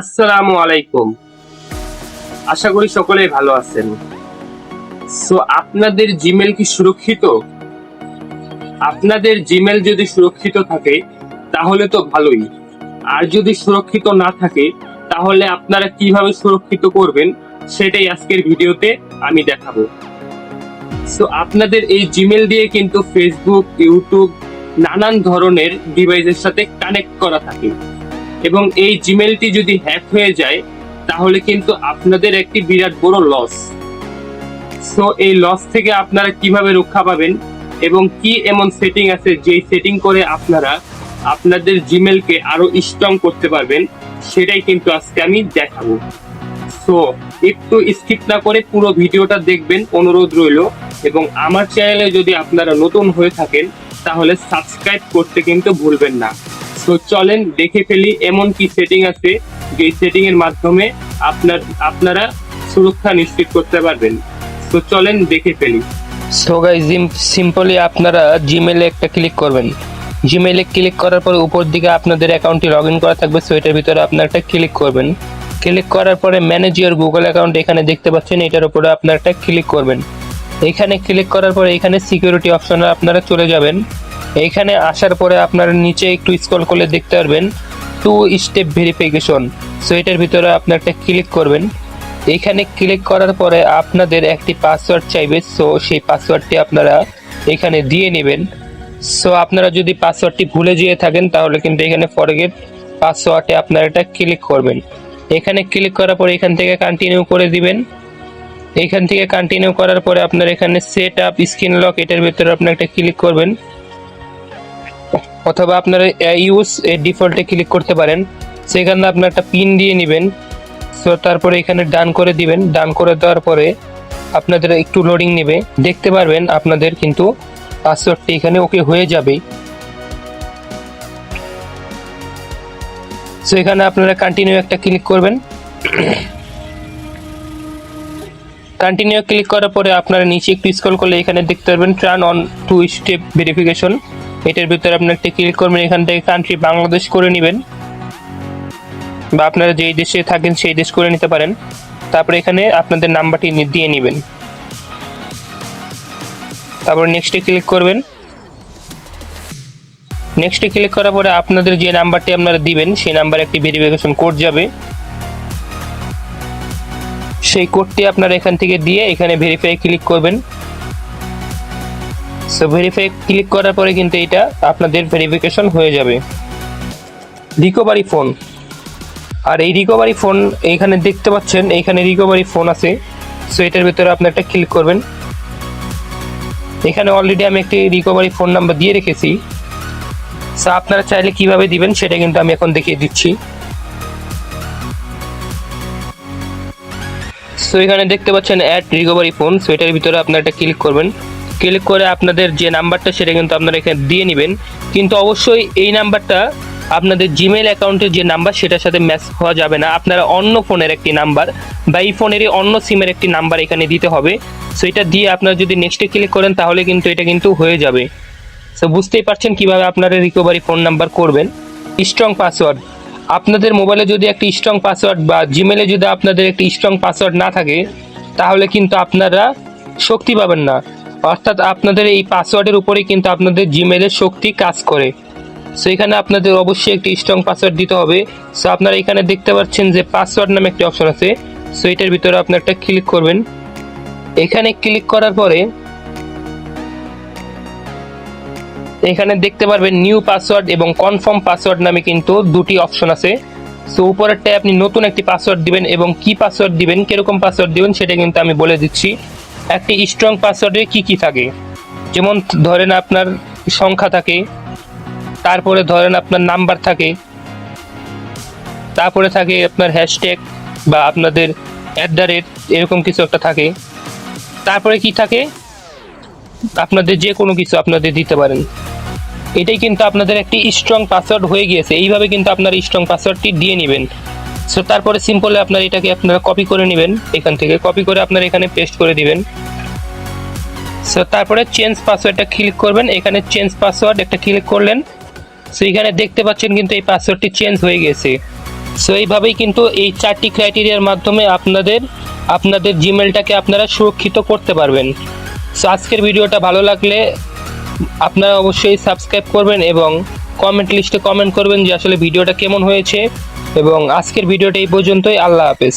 আসসালামু আলাইকুম। আশা করি সকলেই ভালো আছেন। সো আপনাদের জিমেল কি সুরক্ষিত? আপনাদের জিমেল যদি সুরক্ষিত থাকে, তাহলে তো ভালোই। আর যদি সুরক্ষিত না থাকে, তাহলে আপনারা কীভাবে সুরক্ষিত করবেন, সেটাই আজকের ভিডিওতে আমি দেখাবো। সো আপনাদের এই জিমেল দিয়ে কিন্তু ফেসবুক ইউটিউব নানান ধরনের ডিভাইসের সাথে কানেক্ট করা থাকে। এবং এই জিমেলটি যদি হ্যাক হয়ে যায়, তাহলে কিন্তু আপনাদের একটি বিরাট বড় লস সো এই লস থেকে আপনারা কীভাবে রক্ষা পাবেন এবং কি এমন সেটিং আছে যেই সেটিং করে আপনারা আপনাদের জিমেলকে আরও স্ট্রং করতে পারবেন, সেটাই কিন্তু আজকে আমি দেখাবো। সো একটু স্কিপ না করে পুরো ভিডিওটা দেখবেন, অনুরোধ রইল। এবং আমার চ্যানেলে যদি আপনারা নতুন হয়ে থাকেন, তাহলে সাবস্ক্রাইব করতে কিন্তু ভুলবেন না। তো চলেন দেখে ফেলি, এমন কি সেটিং আছে যে সেটিং এর মাধ্যমে আপনার, আপনারা সুরক্ষা নিশ্চিত করতে পারবেন। তো চলেন দেখে ফেলি। সো গাইজ সিম্পলি আপনারা জিমেলে একটা ক্লিক করবেন। জিমেলে ক্লিক করার পরে উপর দিকে আপনাদের অ্যাকাউন্টটি লগ ইন করা থাকবে সো এটার ভিতরে আপনার একটা ক্লিক করবেন। ক্লিক করার পরে ম্যানেজ ইউর গুগল অ্যাকাউন্ট এখানে দেখতে পাচ্ছেন, এটার উপরে আপনার একটা ক্লিক করবেন। এখানে ক্লিক করার পরে এখানে সিকিউরিটি অপশনে আপনারা চলে যাবেন। এইখানে আসার পরে আপনারা নিচে একটু স্ক্রল করলে দেখতে পারবেন টু স্টেপ ভেরিফিকেশন সো এটার ভিতরে আপনার একটা ক্লিক করবেন। এখানে ক্লিক করার পরে আপনাদের একটি পাসওয়ার্ড চাইবে। সো সেই পাসওয়ার্ডটি আপনারা এখানে দিয়ে নেবেন। সো আপনারা যদি পাসওয়ার্ডটি ভুলে যেয়ে থাকেন, তাহলে কিন্তু এখানে ফরগেট পাসওয়ার্ডে আপনারা এটা ক্লিক করবেন। এখানে ক্লিক করার পরে এখান থেকে কন্টিনিউ করে দিবেন। এখান থেকে কন্টিনিউ করার পরে আপনার এখানে সেট আপ স্ক্রিন লক এটার ভিতরে আপনি একটা ক্লিক করবেন। অথবা আপনারা ইউজ ডিফল্টে ক্লিক করতে পারেন। সেখানে আপনার একটা পিন দিয়ে নেবেন। সো তারপরে এখানে ডান করে দিবেন। ডান করে দেওয়ার পরে আপনাদের একটু লোডিং নেবে। দেখতে পারবেন আপনাদের কিন্তু পাসওয়ার্ডটি এখানে ওকে হয়ে যাবে। সো এখানে আপনারা কন্টিনিউ একটা ক্লিক করবেন। কন্টিনিউ ক্লিক করার পরে আপনারা নিচে একটু স্ক্রল করলে এখানে দেখতে পারবেন turn on two step verification এটার ভিতরে আপনি একটা ক্লিক করবেন, এখান থেকে কান্ট্রি বাংলাদেশ করে নেবেন। বা আপনারা যেই দেশে থাকেন সেই দেশ করে নিতে পারেন। তারপরে এখানে আপনাদের নাম্বারটি দিয়ে নেবেন। তারপর নেক্সটে ক্লিক করবেন। নেক্সটে ক্লিক করার পরে আপনাদের যে নাম্বারটি আপনারা দিবেন, সেই নাম্বারে একটি ভেরিফিকেশন কোড যাবে। সেই কোডটি আপনারা এখান থেকে দিয়ে এখানে ভেরিফাই ক্লিক করবেন। সো ভেরিফাই ক্লিক করার পরে কিন্তু এটা আপনাদের ভেরিফিকেশন হয়ে যাবে। রিকভারি ফোন আর এই রিকভারি ফোন এখানে দেখতে পাচ্ছেন, এইখানে রিকভারি ফোন আছে। সো এটার ভিতরে আপনি একটা ক্লিক করবেন। এখানে অলরেডি আমি একটি রিকভারি ফোন নাম্বার দিয়ে রেখেছি। সো আপনারা চাইলে কীভাবে দিবেন সেটা কিন্তু আমি এখন দেখিয়ে দিচ্ছি। সো এখানে দেখতে পাচ্ছেন অ্যাড রিকভারি ফোন সো এটার ভিতরে আপনারা একটা ক্লিক করবেন। ক্লিক করে আপনাদের যে নাম্বারটা, সেটা কিন্তু আপনারা এখানে দিয়ে নেবেন। কিন্তু অবশ্যই এই নাম্বারটা আপনাদের জিমেল অ্যাকাউন্টের যে নাম্বার, সেটার সাথে ম্যাচ হওয়া যাবে না। আপনারা অন্য ফোনের একটি নাম্বার বা এই ফোনেরই অন্য সিমের একটি নাম্বার এখানে দিতে হবে। সো এটা দিয়ে আপনারা যদি নেক্সটে ক্লিক করেন, তাহলে কিন্তু এটা কিন্তু হয়ে যাবে। সো বুঝতেই পারছেন কীভাবে আপনারা রিকভারি ফোন নাম্বার করবেন? স্ট্রং পাসওয়ার্ড আপনাদের মোবাইলে যদি একটি স্ট্রং পাসওয়ার্ড বা জিমেলে যদি আপনাদের একটি স্ট্রং পাসওয়ার্ড না থাকে, তাহলে কিন্তু আপনারা শক্তি পাবেন না। অর্থাৎ আপনাদের এই পাসওয়ার্ডের উপরেই কিন্তু আপনাদের জিমেলের শক্তি কাজ করে। সো এখানে আপনাদের অবশ্যই একটি স্ট্রং পাসওয়ার্ড দিতে হবে। সো আপনারা এখানে দেখতে পাচ্ছেন যে পাসওয়ার্ড নামে একটি অপশন আছে। সো এটার ভিতরে আপনি একটা ক্লিক করবেন। এখানে ক্লিক করার পরে এখানে দেখতে পারবেন নিউ পাসওয়ার্ড এবং কনফার্ম পাসওয়ার্ড নামে কিন্তু দুটি অপশন আছে। সো উপরেরটায় আপনি নতুন একটি পাসওয়ার্ড দিবেন এবং কি পাসওয়ার্ড দিবেন, কীরকম পাসওয়ার্ড দিবেন সেটা কিন্তু আমি বলে দিচ্ছি। একটি স্ট্রং পাসওয়ার্ডে কি কি থাকে? যেমন ধরেন আপনার সংখ্যা থাকে, তারপরে ধরেন আপনার নাম্বার থাকে, তারপরে থাকে আপনার হ্যাশট্যাগ বা আপনাদের অ্যাট দ্য রেট এরকম কিছু একটা থাকে। তারপরে কি থাকে? আপনাদের যে কোনো কিছু আপনাদের দিতে পারেন। এটাই কিন্তু আপনাদের একটি স্ট্রং পাসওয়ার্ড হয়ে গিয়েছে। এইভাবে কিন্তু আপনার স্ট্রং পাসওয়ার্ডটি দিয়ে নেবেন। সো তারপরে সিম্পলে আপনার এটাকে আপনারা কপি করে নেবেন এখান থেকে। কপি করে আপনারা এখানে পেস্ট করে দিবেন। সো তারপরে চেঞ্জ পাসওয়ার্ডটা ক্লিক করবেন। এখানে চেঞ্জ পাসওয়ার্ড একটা ক্লিক করলেন। সো এখানে দেখতে পাচ্ছেন কিন্তু এই পাসওয়ার্ডটি চেঞ্জ হয়ে গেছে। সো এইভাবেই কিন্তু এই চারটি ক্রাইটেরিয়ার মাধ্যমে আপনাদের আপনাদের জিমেলটাকে আপনারা সুরক্ষিত করতে পারবেন। সো আজকের ভিডিওটা ভালো লাগলে আপনারা অবশ্যই সাবস্ক্রাইব করবেন এবং কমেন্ট লিস্টে কমেন্ট করবেন যে আসলে ভিডিওটা কেমন হয়েছে। এবং আজকের ভিডিওটা এই পর্যন্তই। আল্লাহ হাফেজ।